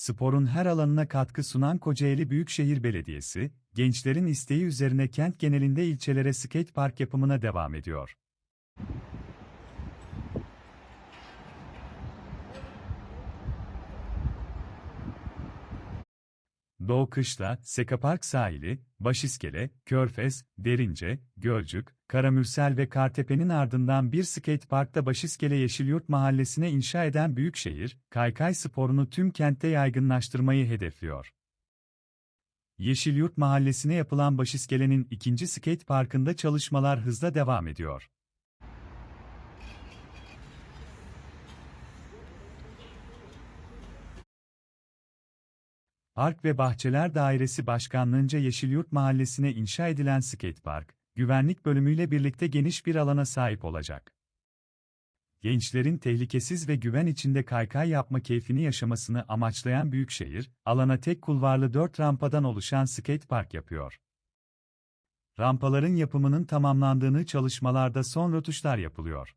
sporun her alanına katkı sunan Kocaeli Büyükşehir Belediyesi, gençlerin isteği üzerine kent genelinde ilçelere skate park yapımına devam ediyor. Doğu Kışla, Sekapark sahili, Başiskele, Körfez, Derince, Gölcük, Karamürsel ve Kartepe'nin ardından bir skate parkta Başiskele Yeşilyurt Mahallesi'ne inşa eden Büyükşehir, kaykay sporunu tüm kentte yaygınlaştırmayı hedefliyor. Yeşilyurt Mahallesi'ne yapılan Başiskele'nin ikinci skate parkında çalışmalar hızla devam ediyor. Park ve Bahçeler Dairesi Başkanlığınca Yeşilyurt Mahallesi'ne inşa edilen skatepark, güvenlik bölümüyle birlikte geniş bir alana sahip olacak. Gençlerin tehlikesiz ve güven içinde kaykay yapma keyfini yaşamasını amaçlayan Büyükşehir, alana tek kulvarlı 4 rampadan oluşan skatepark yapıyor. Rampaların yapımının tamamlandığını çalışmalarda son rötuşlar yapılıyor.